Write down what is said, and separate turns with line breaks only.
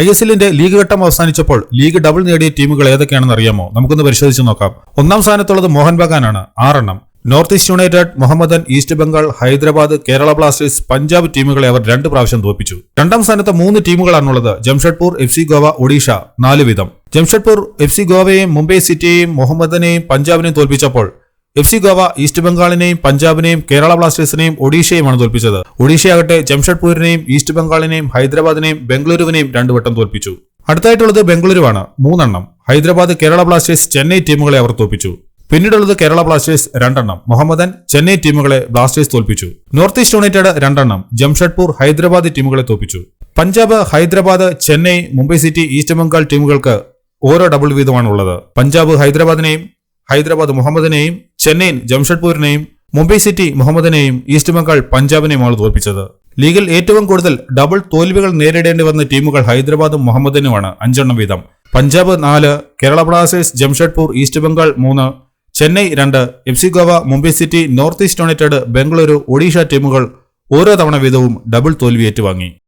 I S എല്ലിന്റെ league ഘട്ടം അവസാനിച്ചപ്പോൾ league double നേടിയ ടീമുകൾ ഏതൊക്കെയാണെന്ന് അറിയാമോ? നമുക്കൊന്ന് പരിശോധിച്ച് നോക്കാം. ഒന്നാം സ്ഥാനത്തുള്ളത് മോഹൻ ബഗാനാണ്. ആറെണ്ണം. North east united Mohammedan east Bengal Hyderabad Kerala blasters Punjab ടീമുകളെ അവർ രണ്ട് പ്രാവശ്യം തോൽപ്പിച്ചു. രണ്ടാം സ്ഥാനത്ത് മൂന്ന് ടീമുകളാണുള്ളത്. ജംഷഡ്പൂർ എഫ് സി ഗോവ ഒഡീഷ നാല് വീതം ജംഷഡ്പൂർ എഫ് സി ഗോവയെയും മുംബൈ സിറ്റിയെയും മുഹമ്മദനെയും പഞ്ചാബിനെയും തോൽപ്പിച്ചപ്പോൾ എഫ് സി ഗോവ ഈസ്റ്റ് ബംഗാളിനെയും പഞ്ചാബിനെയും കേരള ബ്ലാസ്റ്റേഴ്സിനെയും ഒഡീഷയുമാണ് തോൽപ്പിച്ചത്. ഒഡീഷയാകട്ടെ ജംഷഡ്പൂരിനെയും ഈസ്റ്റ് ബംഗാളിനെയും ഹൈദരാബാദിനെയും ബംഗളൂരുവിനെയും രണ്ടു വട്ടം തോൽപ്പിച്ചു. അടുത്തായിട്ടുള്ളത് ബംഗളൂരുവാണ് മൂന്നെണ്ണം. ഹൈദരാബാദ് കേരള ബ്ലാസ്റ്റേഴ്സ് ചെന്നൈ ടീമുകളെ അവർ തോൽപ്പിച്ചു. പിന്നീടുള്ളത് കേരള ബ്ലാസ്റ്റേഴ്സ് രണ്ടെണ്ണം. മുഹമ്മദൻ ചെന്നൈ ടീമുകളെ ബ്ലാസ്റ്റേഴ്സ് തോൽപ്പിച്ചു. നോർത്ത് ഈസ്റ്റ് യുണൈറ്റഡ് രണ്ടെണ്ണം. ജംഷഡ്പൂർ ഹൈദരാബാദ് ടീമുകളെ തോൽപ്പിച്ചു. പഞ്ചാബ് ഹൈദരാബാദ് ചെന്നൈ മുംബൈ സിറ്റി ഈസ്റ്റ് ബംഗാൾ ടീമുകൾക്ക് ഓരോ ഡബിൾ വീതമാണുള്ളത്. പഞ്ചാബ് ഹൈദരാബാദിനെയും ഹൈദരാബാദ് മുഹമ്മദിനെയും ചെന്നൈയിൻ ജംഷഡ്പൂരിനെയും മുംബൈ സിറ്റി മുഹമ്മദിനെയും ഈസ്റ്റ് ബംഗാൾ പഞ്ചാബിനെയുമാണ് തോൽപ്പിച്ചത്. ലീഗിൽ ഏറ്റവും കൂടുതൽ ഡബിൾ തോൽവികൾ നേരിടേണ്ടി വന്ന ടീമുകൾ ഹൈദരാബാദും മുഹമ്മദിനുമാണ്. അഞ്ചെണ്ണം വീതം. പഞ്ചാബ് നാല് കേരള ബ്ലാസ്റ്റേഴ്സ് ജംഷഡ്പൂർ ഈസ്റ്റ് ബംഗാൾ മൂന്ന് ചെന്നൈ രണ്ട് F C Goa Mumbai city north east united Bengaluru Odisha ടീമുകൾ ഓരോ തവണ വീതവും ഡബിൾ തോൽവി ഏറ്റുവാങ്ങി